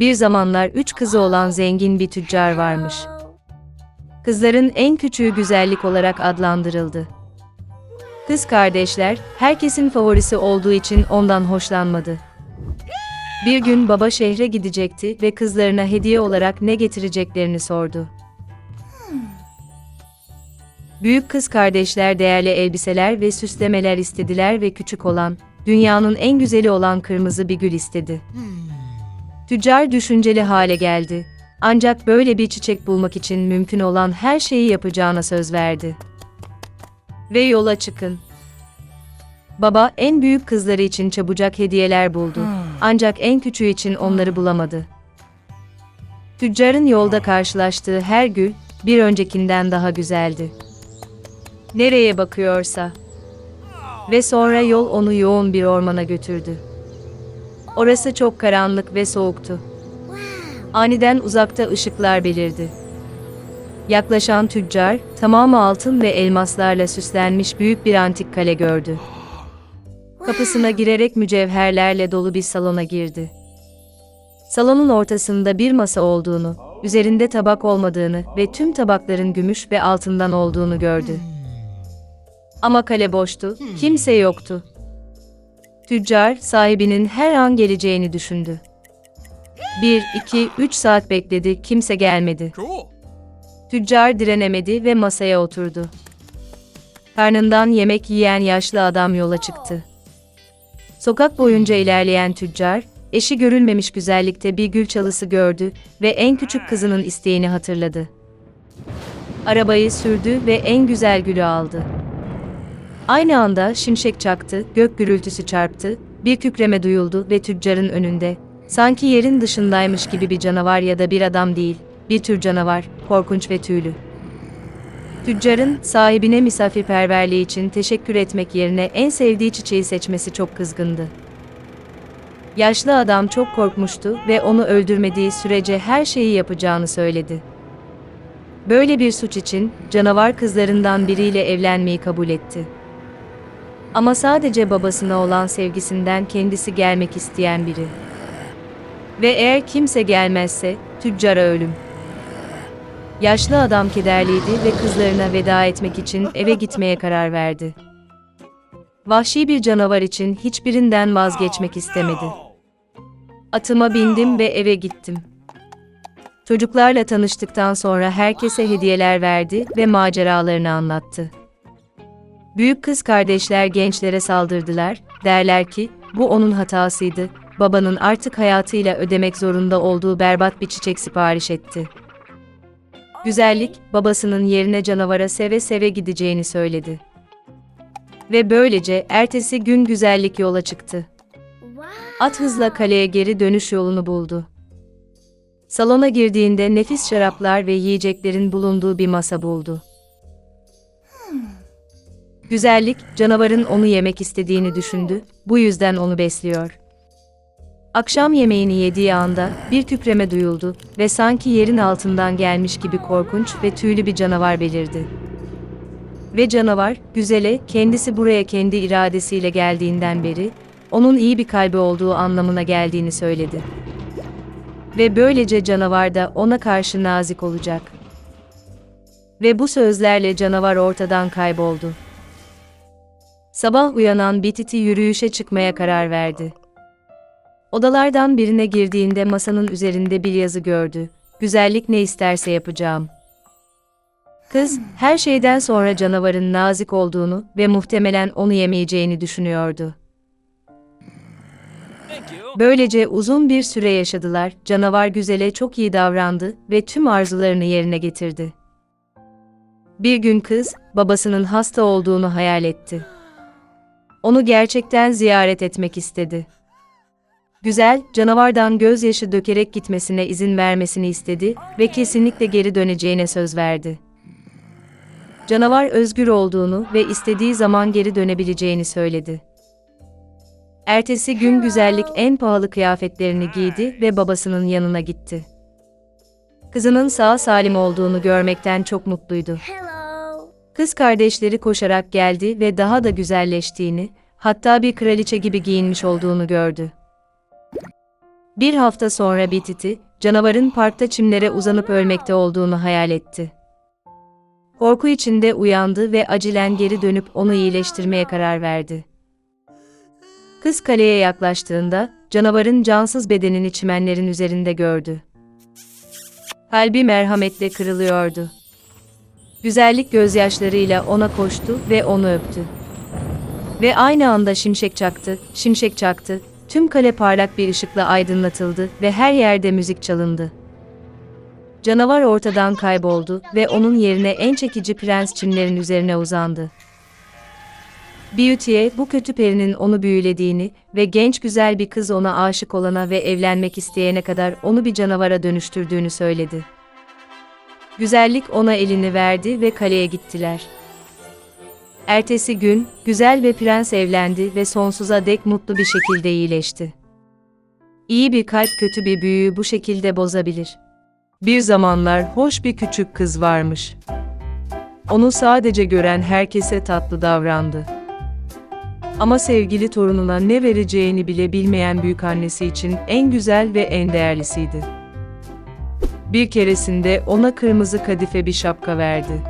Bir zamanlar üç kızı olan zengin bir tüccar varmış. Kızların en küçüğü güzellik olarak adlandırıldı. Kız kardeşler, herkesin favorisi olduğu için ondan hoşlanmadı. Bir gün baba şehre gidecekti ve kızlarına hediye olarak ne getireceklerini sordu. Büyük kız kardeşler değerli elbiseler ve süslemeler istediler ve küçük olan, dünyanın en güzeli olan kırmızı bir gül istedi. Tüccar düşünceli hale geldi. Ancak böyle bir çiçek bulmak için mümkün olan her şeyi yapacağına söz verdi. Ve yola çıkın. Baba en büyük kızları için çabucak hediyeler buldu. Ancak en küçüğü için onları bulamadı. Tüccarın yolda karşılaştığı her gül bir öncekinden daha güzeldi. Nereye bakıyorsa. Ve sonra yol onu yoğun bir ormana götürdü. Orası çok karanlık ve soğuktu. Aniden uzakta ışıklar belirdi. Yaklaşan tüccar, tamamı altın ve elmaslarla süslenmiş büyük bir antik kale gördü. Kapısına girerek mücevherlerle dolu bir salona girdi. Salonun ortasında bir masa olduğunu, üzerinde tabak olmadığını ve tüm tabakların gümüş ve altından olduğunu gördü. Ama kale boştu, kimse yoktu. Tüccar, sahibinin her an geleceğini düşündü. Bir, iki, üç saat bekledi, kimse gelmedi. Tüccar direnemedi ve masaya oturdu. Karnından yemek yiyen yaşlı adam yola çıktı. Sokak boyunca ilerleyen tüccar, eşi görülmemiş güzellikte bir gül çalısı gördü ve en küçük kızının isteğini hatırladı. Arabayı sürdü ve en güzel gülü aldı. Aynı anda şimşek çaktı, gök gürültüsü çarptı, bir kükreme duyuldu ve tüccarın önünde, sanki yerin dışındaymış gibi bir canavar ya da bir adam değil, bir tür canavar, korkunç ve tüylü. Tüccarın sahibine misafirperverliği için teşekkür etmek yerine en sevdiği çiçeği seçmesi çok kızgındı. Yaşlı adam çok korkmuştu ve onu öldürmediği sürece her şeyi yapacağını söyledi. Böyle bir suç için canavar kızlarından biriyle evlenmeyi kabul etti. Ama sadece babasına olan sevgisinden kendisi gelmek isteyen biri. Ve eğer kimse gelmezse tüccara ölüm. Yaşlı adam kederliydi ve kızlarına veda etmek için eve gitmeye karar verdi. Vahşi bir canavar için hiçbirinden vazgeçmek istemedi. Atıma bindim ve eve gittim. Çocuklarla tanıştıktan sonra herkese hediyeler verdi ve maceralarını anlattı. Büyük kız kardeşler gençlere saldırdılar, derler ki, bu onun hatasıydı, babanın artık hayatıyla ödemek zorunda olduğu berbat bir çiçek sipariş etti. Güzellik, babasının yerine canavara seve seve gideceğini söyledi. Ve böylece ertesi gün güzellik yola çıktı. At hızla kaleye geri dönüş yolunu buldu. Salona girdiğinde nefis şaraplar ve yiyeceklerin bulunduğu bir masa buldu. Güzellik, canavarın onu yemek istediğini düşündü, bu yüzden onu besliyor. Akşam yemeğini yediği anda bir kükreme duyuldu ve sanki yerin altından gelmiş gibi korkunç ve tüylü bir canavar belirdi. Ve canavar, güzele, kendisi buraya kendi iradesiyle geldiğinden beri, onun iyi bir kalbi olduğu anlamına geldiğini söyledi. Ve böylece canavar da ona karşı nazik olacak. Ve bu sözlerle canavar ortadan kayboldu. Sabah uyanan Bititi yürüyüşe çıkmaya karar verdi. Odalardan birine girdiğinde masanın üzerinde bir yazı gördü. Güzellik ne isterse yapacağım. Kız, her şeyden sonra canavarın nazik olduğunu ve muhtemelen onu yemeyeceğini düşünüyordu. Böylece uzun bir süre yaşadılar, canavar güzele çok iyi davrandı ve tüm arzularını yerine getirdi. Bir gün kız, babasının hasta olduğunu hayal etti. Onu gerçekten ziyaret etmek istedi. Güzel, canavardan gözyaşı dökerek gitmesine izin vermesini istedi ve kesinlikle geri döneceğine söz verdi. Canavar özgür olduğunu ve istediği zaman geri dönebileceğini söyledi. Ertesi gün güzellik en pahalı kıyafetlerini giydi ve babasının yanına gitti. Kızının sağ salim olduğunu görmekten çok mutluydu. Kız kardeşleri koşarak geldi ve daha da güzelleştiğini, hatta bir kraliçe gibi giyinmiş olduğunu gördü. Bir hafta sonra Bititi, canavarın parkta çimlere uzanıp ölmekte olduğunu hayal etti. Korku içinde uyandı ve acilen geri dönüp onu iyileştirmeye karar verdi. Kız kaleye yaklaştığında, canavarın cansız bedenini çimenlerin üzerinde gördü. Kalbi merhametle kırılıyordu. Güzellik gözyaşlarıyla ona koştu ve onu öptü. Ve aynı anda şimşek çaktı, şimşek çaktı, tüm kale parlak bir ışıkla aydınlatıldı ve her yerde müzik çalındı. Canavar ortadan kayboldu ve onun yerine en çekici prens çimlerin üzerine uzandı. Beauty'ye bu kötü perinin onu büyülediğini ve genç güzel bir kız ona aşık olana ve evlenmek isteyene kadar onu bir canavara dönüştürdüğünü söyledi. Güzellik ona elini verdi ve kaleye gittiler. Ertesi gün, güzel ve prens evlendi ve sonsuza dek mutlu bir şekilde iyileşti. İyi bir kalp kötü bir büyüyü bu şekilde bozabilir. Bir zamanlar hoş bir küçük kız varmış. Onu sadece gören herkese tatlı davrandı. Ama sevgili torununa ne vereceğini bile bilmeyen büyükannesi için en güzel ve en değerlisiydi. Bir keresinde ona kırmızı kadife bir şapka verdi.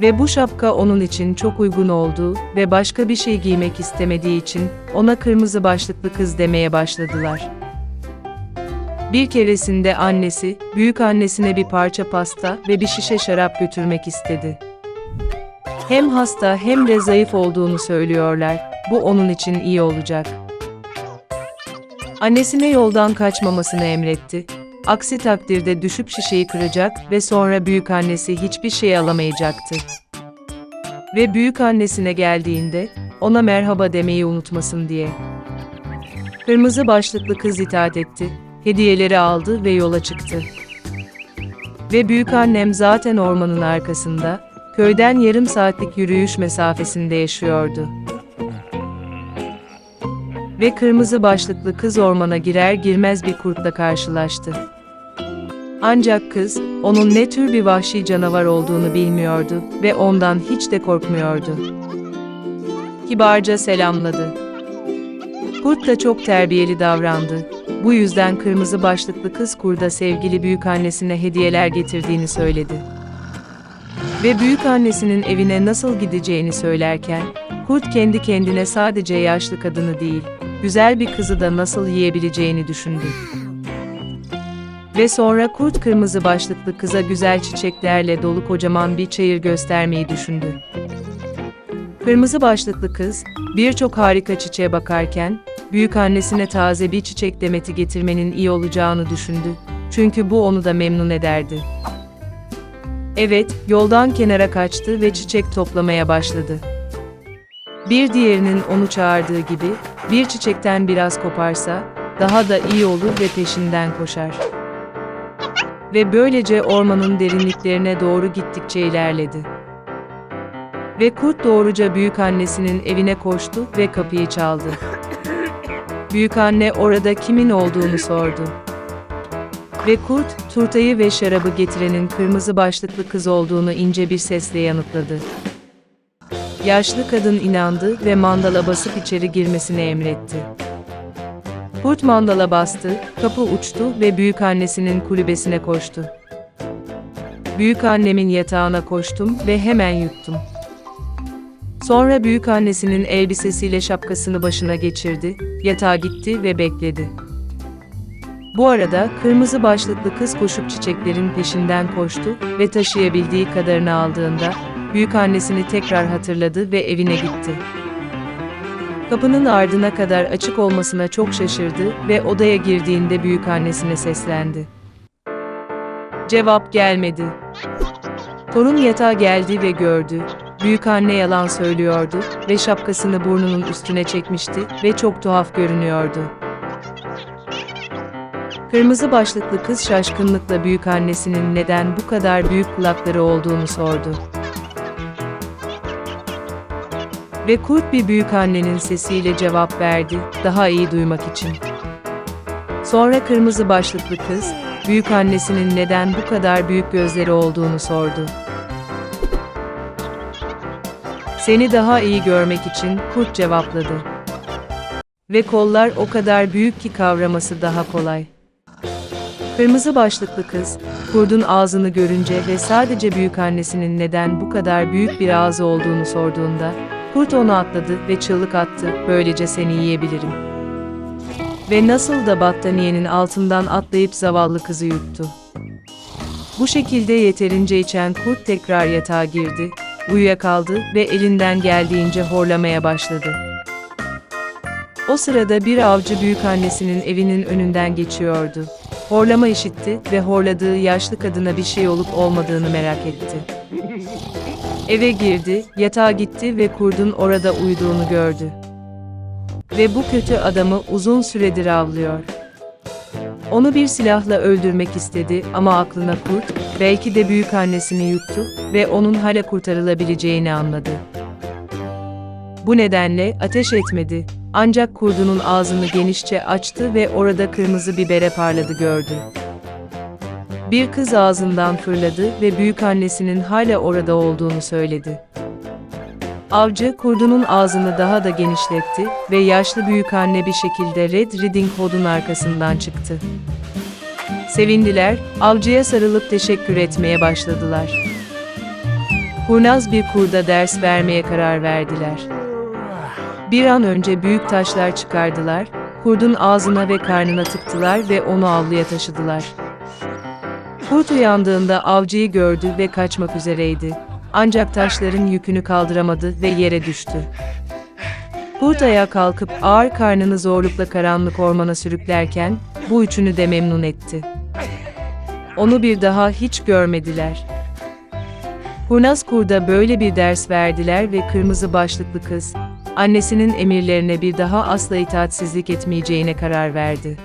Ve bu şapka onun için çok uygun oldu ve başka bir şey giymek istemediği için ona kırmızı başlıklı kız demeye başladılar. Bir keresinde annesi, büyük annesine bir parça pasta ve bir şişe şarap götürmek istedi. Hem hasta hem de zayıf olduğunu söylüyorlar. Bu onun için iyi olacak. Annesine yoldan kaçmamasını emretti. Aksi takdirde düşüp şişeyi kıracak ve sonra büyük annesi hiçbir şey alamayacaktı. Ve büyük annesine geldiğinde ona merhaba demeyi unutmasın diye. Kırmızı başlıklı kız itaat etti, hediyeleri aldı ve yola çıktı. Ve büyük annem zaten ormanın arkasında, köyden yarım saatlik yürüyüş mesafesinde yaşıyordu. Ve kırmızı başlıklı kız ormana girer girmez bir kurtla karşılaştı. Ancak kız, onun ne tür bir vahşi canavar olduğunu bilmiyordu ve ondan hiç de korkmuyordu. Kibarca selamladı. Kurt da çok terbiyeli davrandı. Bu yüzden kırmızı başlıklı kız kurda sevgili büyük annesine hediyeler getirdiğini söyledi. Ve büyük annesinin evine nasıl gideceğini söylerken, kurt kendi kendine sadece yaşlı kadını değil, güzel bir kızı da nasıl yiyebileceğini düşündü. Ve sonra kurt kırmızı başlıklı kıza güzel çiçeklerle dolu kocaman bir çayır göstermeyi düşündü. Kırmızı başlıklı kız, birçok harika çiçeğe bakarken, büyük annesine taze bir çiçek demeti getirmenin iyi olacağını düşündü. Çünkü bu onu da memnun ederdi. Evet, yoldan kenara kaçtı ve çiçek toplamaya başladı. Bir diğerinin onu çağırdığı gibi, bir çiçekten biraz koparsa, daha da iyi olur ve peşinden koşar. Ve böylece ormanın derinliklerine doğru gittikçe ilerledi. Ve kurt doğruca büyük annesinin evine koştu ve kapıyı çaldı. Büyük anne orada kimin olduğunu sordu. Ve kurt, turtayı ve şarabı getirenin kırmızı başlıklı kız olduğunu ince bir sesle yanıtladı. Yaşlı kadın inandı ve mandala basıp içeri girmesini emretti. Kurt mandala bastı, kapı uçtu ve büyük annesinin kulübesine koştu. Büyük annemin yatağına koştum ve hemen yuttum. Sonra büyük annesinin elbisesiyle şapkasını başına geçirdi, yatağa gitti ve bekledi. Bu arada kırmızı başlıklı kız koşup çiçeklerin peşinden koştu ve taşıyabildiği kadarını aldığında büyük annesini tekrar hatırladı ve evine gitti. Kapının ardına kadar açık olmasına çok şaşırdı ve odaya girdiğinde büyük annesine seslendi. Cevap gelmedi. Torun yatağa geldi ve gördü. Büyük anne yalan söylüyordu ve şapkasını burnunun üstüne çekmişti ve çok tuhaf görünüyordu. Kırmızı başlıklı kız şaşkınlıkla büyük annesinin neden bu kadar büyük kulakları olduğunu sordu. Ve kurt bir büyük annenin sesiyle cevap verdi, daha iyi duymak için. Sonra kırmızı başlıklı kız, büyük annesinin neden bu kadar büyük gözleri olduğunu sordu. Seni daha iyi görmek için kurt cevapladı. Ve kollar o kadar büyük ki kavraması daha kolay. Kırmızı başlıklı kız, kurdun ağzını görünce ve sadece büyük annesinin neden bu kadar büyük bir ağzı olduğunu sorduğunda, kurt onu atladı ve çığlık attı, böylece seni yiyebilirim. Ve nasıl da battaniyenin altından atlayıp zavallı kızı yuttu. Bu şekilde yeterince içen kurt tekrar yatağa girdi, uyuyakaldı ve elinden geldiğince horlamaya başladı. O sırada bir avcı büyükannesinin evinin önünden geçiyordu. Horlama işitti ve horladığı yaşlı kadına bir şey olup olmadığını merak etti. Eve girdi, yatağa gitti ve kurdun orada uyuduğunu gördü. Ve bu kötü adamı uzun süredir avlıyor. Onu bir silahla öldürmek istedi ama aklına kurt, belki de büyük annesini yuttu ve onun hala kurtarılabileceğini anladı. Bu nedenle ateş etmedi. Ancak kurdunun ağzını genişçe açtı ve orada kırmızı bibere parladı gördü. Bir kız ağzından fırladı ve büyük annesinin hala orada olduğunu söyledi. Avcı kurdunun ağzını daha da genişletti ve yaşlı büyük anne bir şekilde Red Riding Hood'un arkasından çıktı. Sevindiler, avcıya sarılıp teşekkür etmeye başladılar. Kurnaz bir kurda ders vermeye karar verdiler. Bir an önce büyük taşlar çıkardılar, kurdun ağzına ve karnına tıktılar ve onu avluya taşıdılar. Kurt uyandığında avcıyı gördü ve kaçmak üzereydi. Ancak taşların yükünü kaldıramadı ve yere düştü. Kurt ayağa kalkıp ağır karnını zorlukla karanlık ormana sürüklerken, bu üçünü de memnun etti. Onu bir daha hiç görmediler. Kurnaz kurda böyle bir ders verdiler ve kırmızı başlıklı kız, annesinin emirlerine bir daha asla itaatsizlik etmeyeceğine karar verdi.